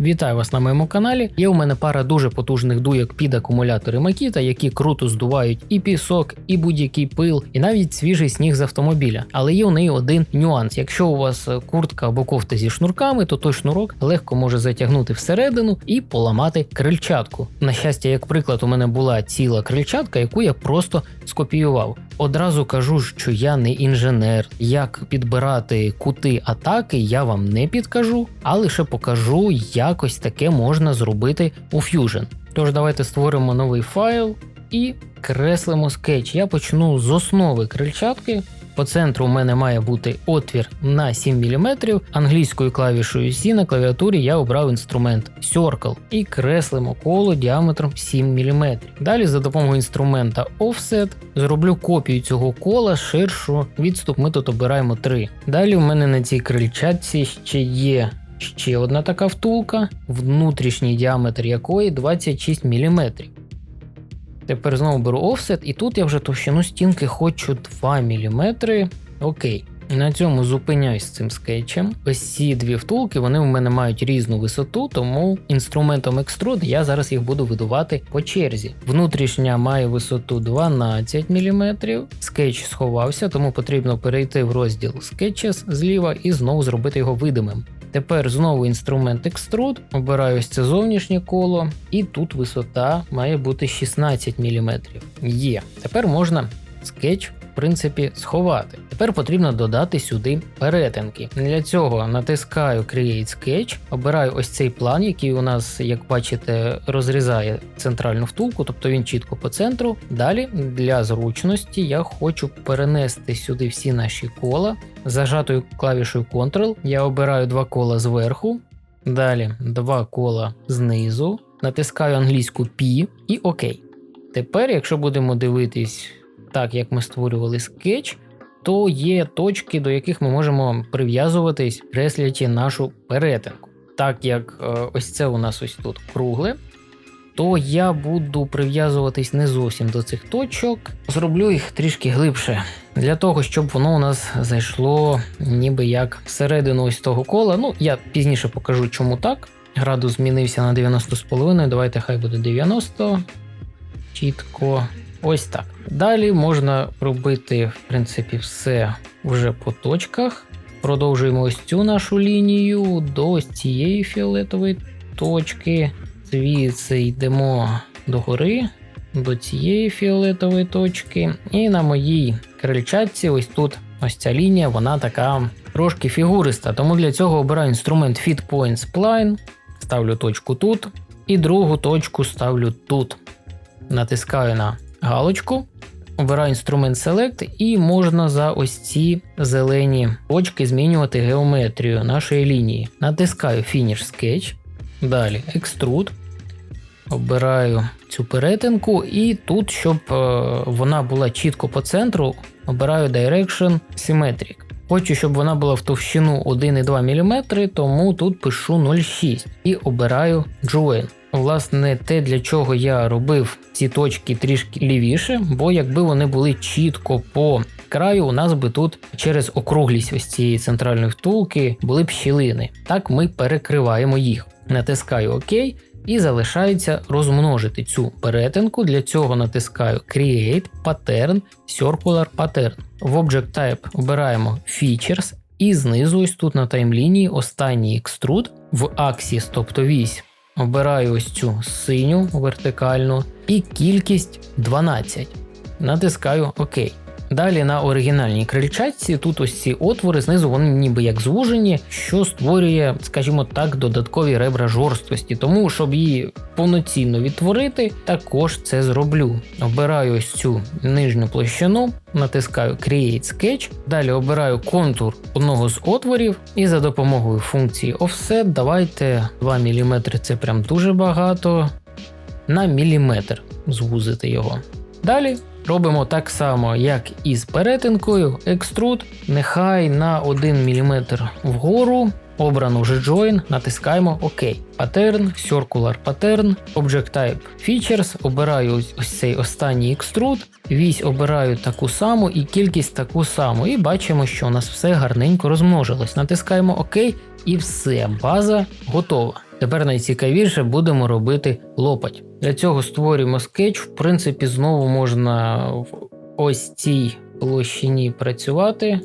Вітаю вас на моєму каналі. Є у мене пара дуже потужних дуйок під акумулятори Makita, які круто здувають і пісок, і будь-який пил, і навіть свіжий сніг з автомобіля. Але є у неї один нюанс: якщо у вас е, куртка або кофта зі шнурками, то той шнурок легко може затягнути всередину і поламати крильчатку. На щастя, як приклад, у мене була ціла крильчатка, яку я просто скопіював. Одразу кажу, що я не інженер. Як підбирати кути атаки, я вам не підкажу, а лише покажу, як ось таке можна зробити у Fusion. Тож давайте створимо новий файл і креслимо скетч. Я почну з основи крильчатки. По центру у мене має бути отвір на 7 мм. Англійською клавішою C на клавіатурі я обрав інструмент Circle і креслимо коло діаметром 7 мм. Далі за допомогою інструмента Offset зроблю копію цього кола ширшу. Відступ ми тут обираємо 3. Далі у мене на цій крильчатці ще є ще одна така втулка, внутрішній діаметр якої 26 мм. Тепер знову беру офсет, і тут я вже товщину стінки хочу 2 мм. Окей. На цьому зупиняюсь з цим скетчем. Ось ці дві втулки вони у мене мають різну висоту, тому інструментом Extrude я зараз їх буду видувати по черзі. Внутрішня має висоту 12 мм. Скетч сховався, тому потрібно перейти в розділ Sketches зліва і знову зробити його видимим. Тепер знову інструмент екструд, обираю ось це зовнішнє коло, і тут висота має бути 16 мм. Є. Тепер можна скетч. В принципі, сховати. Тепер потрібно додати сюди перетинки. Для цього натискаю Create Sketch, обираю ось цей план, який у нас, як бачите, розрізає центральну втулку, тобто він чітко по центру. Далі для зручності я хочу перенести сюди всі наші кола. Зажатою клавішою Ctrl я обираю два кола зверху, далі два кола знизу, натискаю англійську P і ОК. Тепер, якщо будемо дивитись так, як ми створювали скетч, то є точки, до яких ми можемо прив'язуватись, креслячи нашу перетинку. Так як е, ось це у нас ось тут кругле, то я буду прив'язуватись не зовсім до цих точок, зроблю їх трішки глибше. Для того, щоб воно у нас зайшло ніби як всередину ось того кола. Ну, я пізніше покажу, чому так. Градус змінився на 90,5. Давайте хай буде 90. Чітко. Ось так. Далі можна робити, в принципі, все вже по точках. Продовжуємо ось цю нашу лінію до ось цієї фіолетової точки. Звідси йдемо догори, до цієї фіолетової точки. І на моїй крильчатці, ось тут ось ця лінія, вона така трошки фігуриста. Тому для цього обираю інструмент Fit Point Spline, ставлю точку тут, і другу точку ставлю тут. Натискаю на галочку, обираю інструмент Select, і можна за ось ці зелені точки змінювати геометрію нашої лінії. Натискаю Finish Sketch, далі Extrude. Обираю цю перетинку, і тут, щоб е, вона була чітко по центру, обираю Direction Symmetric. Хочу, щоб вона була в товщину 1,2 мм, тому тут пишу 0,6 і обираю Join. Власне, те, для чого я робив ці точки трішки лівіше, бо якби вони були чітко по краю, у нас би тут через округлість ось цієї центральної втулки були б щілини. Так ми перекриваємо їх. Натискаю ОК. І залишається розмножити цю перетинку. Для цього натискаю Create Pattern Circular Pattern. В Object Type обираємо Features, і знизу, ось тут на таймлінії, останній Extrude в Axis, тобто вісь. Обираю ось цю синю вертикальну і кількість 12. Натискаю ОК. Далі на оригінальній крильчатці тут ось ці отвори знизу вони ніби як звужені, що створює, скажімо так, додаткові ребра жорсткості. Тому, щоб її повноцінно відтворити, також це зроблю. Обираю ось цю нижню площину, натискаю Create Sketch, далі обираю контур одного з отворів, і за допомогою функції Offset давайте 2 мм це прям дуже багато. На міліметр звузити його. Далі Робимо так само, як і з перетинкою. Extrude, нехай на 1 мм вгору. Обрано вже Join, натискаємо ОК. Pattern, Circular Pattern, Object Type Features, обираю ось цей останній Extrude, вісь обираю таку саму і кількість таку саму. І бачимо, що у нас все гарненько розмножилось. Натискаємо ОК і все, база готова. Тепер найцікавіше будемо робити лопать. Для цього створюємо скетч. В принципі, знову можна в ось цій площині працювати.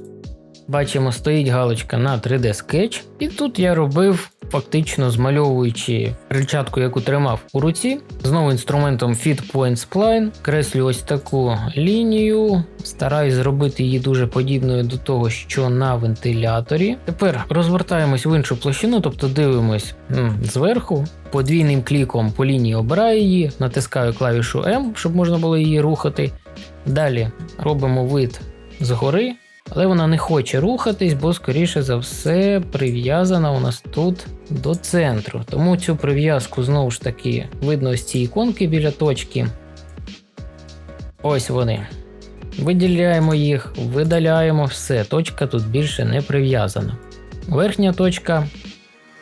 Бачимо, стоїть галочка на 3D скетч, і тут я робив, фактично змальовуючи крильчатку, яку тримав у руці. Знову інструментом Fit Point Spline, креслю ось таку лінію, стараюсь зробити її дуже подібною до того, що на вентиляторі. Тепер розвертаємось в іншу площину, тобто дивимось зверху. Подвійним кліком по лінії обираю її, натискаю клавішу M, щоб можна було її рухати. Далі робимо вид згори. Але вона не хоче рухатись, бо, скоріше за все, прив'язана у нас тут до центру. Тому цю прив'язку знову ж таки видно ось ці іконки біля точки. Ось вони. Виділяємо їх, видаляємо все. Точка тут більше не прив'язана. Верхня точка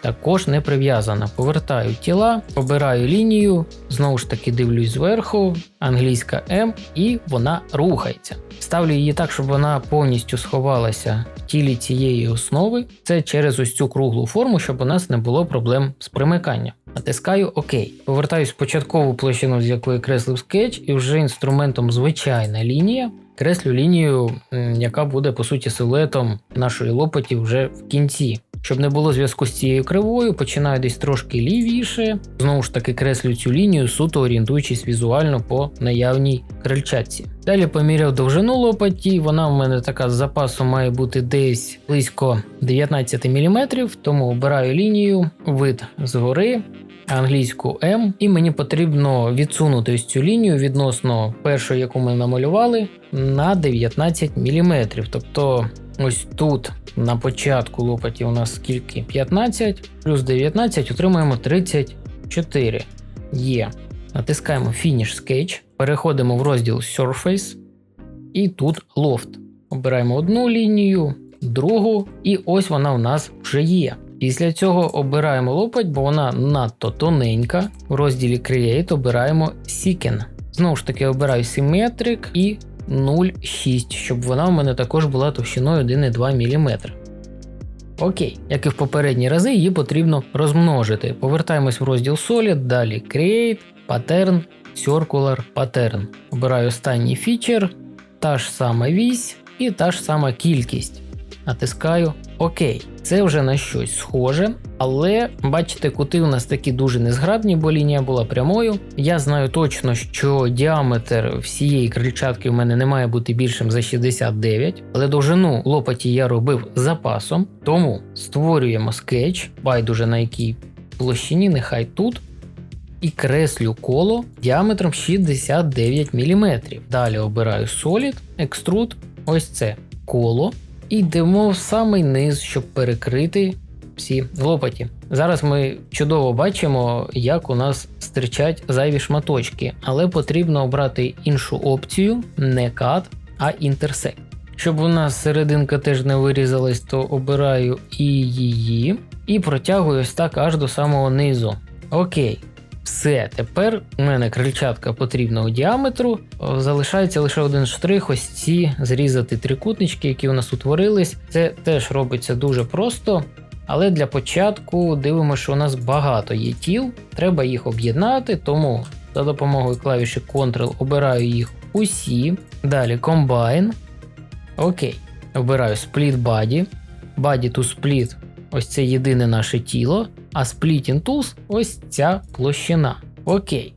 також не прив'язана. Повертаю тіла, обираю лінію, знову ж таки дивлюсь зверху, англійська М, і вона рухається. Ставлю її так, щоб вона повністю сховалася в тілі цієї основи. Це через ось цю круглу форму, щоб у нас не було проблем з примиканням. Натискаю ОК. Повертаюсь в початкову площину, з якої креслив скетч, і вже інструментом звичайна лінія. Креслю лінію, яка буде по суті силуетом нашої лопаті вже в кінці. Щоб не було зв'язку з цією кривою, починаю десь трошки лівіше. Знову ж таки креслю цю лінію, суто орієнтуючись візуально по наявній крильчатці. Далі поміряв довжину лопаті, вона в мене така з запасу має бути десь близько 19 мм, тому обираю лінію, вид згори. Англійську М, і мені потрібно відсунути ось цю лінію відносно першої, яку ми намалювали, на 19 мм. Тобто Ось тут на початку лопаті у нас скільки 15, плюс 19 отримуємо 34. Є. Натискаємо Finish Sketch, переходимо в розділ Surface, і тут Loft. Обираємо одну лінію, другу, і ось вона у нас вже є. Після цього обираємо лопать, бо вона надто тоненька. В розділі Create обираємо Seeken. Знову ж таки, обираю Symmetric і 0,6, щоб вона в мене також була товщиною 1,2 мм. Окей, як і в попередні рази, її потрібно розмножити. Повертаємось в розділ Solid, далі Create, Pattern, Circular Pattern. Обираю останній фічер, та ж сама вісь і та ж сама кількість. Натискаю ОК. Це вже на щось схоже, але бачите, кути у нас такі дуже незграбні, бо лінія була прямою. Я знаю точно, що діаметр всієї крильчатки в мене не має бути більшим за 69, але довжину лопаті я робив запасом, тому створюємо скетч, байдуже на якій площині, нехай тут. І креслю коло діаметром 69 мм. Далі обираю Solid, Extrude, ось це коло. І йдемо в самий низ, щоб перекрити всі лопаті. Зараз ми чудово бачимо, як у нас стирчать зайві шматочки, але потрібно обрати іншу опцію, не Cut, а Intersect. Щоб у нас серединка теж не вирізалась, то обираю і її, і протягую ось так аж до самого низу. Окей. Все, тепер у мене крильчатка потрібного діаметру. Залишається лише один штрих, ось ці зрізати трикутнички, які у нас утворились. Це теж робиться дуже просто. Але для початку дивимося, що у нас багато є тіл, треба їх об'єднати, тому за допомогою клавіші Ctrl обираю їх усі. Далі Combine. Окей. Обираю Split Body. Body to Split ось це єдине наше тіло, а Splitting Tools ось ця площина. Окей.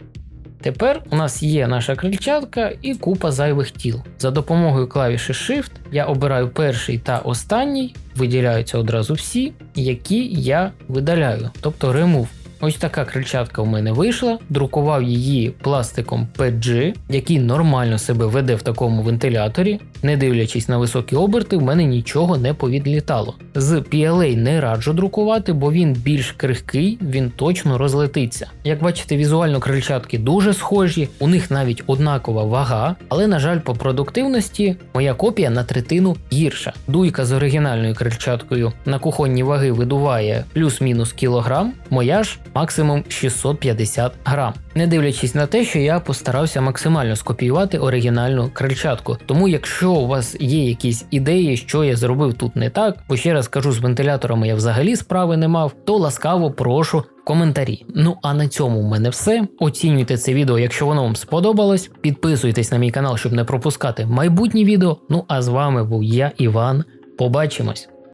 Тепер у нас є наша крильчатка і купа зайвих тіл. За допомогою клавіші Shift я обираю перший та останній, виділяються одразу всі, які я видаляю, тобто Remove. Ось така крильчатка у мене вийшла. Друкував її пластиком PG, який нормально себе веде в такому вентиляторі. Не дивлячись на високі оберти, в мене нічого не повідлітало. З PLA не раджу друкувати, бо він більш крихкий, він точно розлетиться. Як бачите, візуально крильчатки дуже схожі, у них навіть однакова вага, але, на жаль, по продуктивності моя копія на третину гірша. Дуйка з оригінальною крильчаткою на кухонні ваги видуває плюс-мінус кілограм, моя ж максимум 650 грам. Не дивлячись на те, що я постарався максимально скопіювати оригінальну крильчатку. Тому, якщо у вас є якісь ідеї, що я зробив тут не так, бо ще раз кажу, з вентиляторами я взагалі справи не мав, то ласкаво прошу. Коментарі. Ну а на цьому в мене все. Оцінюйте це відео, якщо воно вам сподобалось. Підписуйтесь на мій канал, щоб не пропускати майбутні відео. Ну а з вами був я, Іван. Побачимось!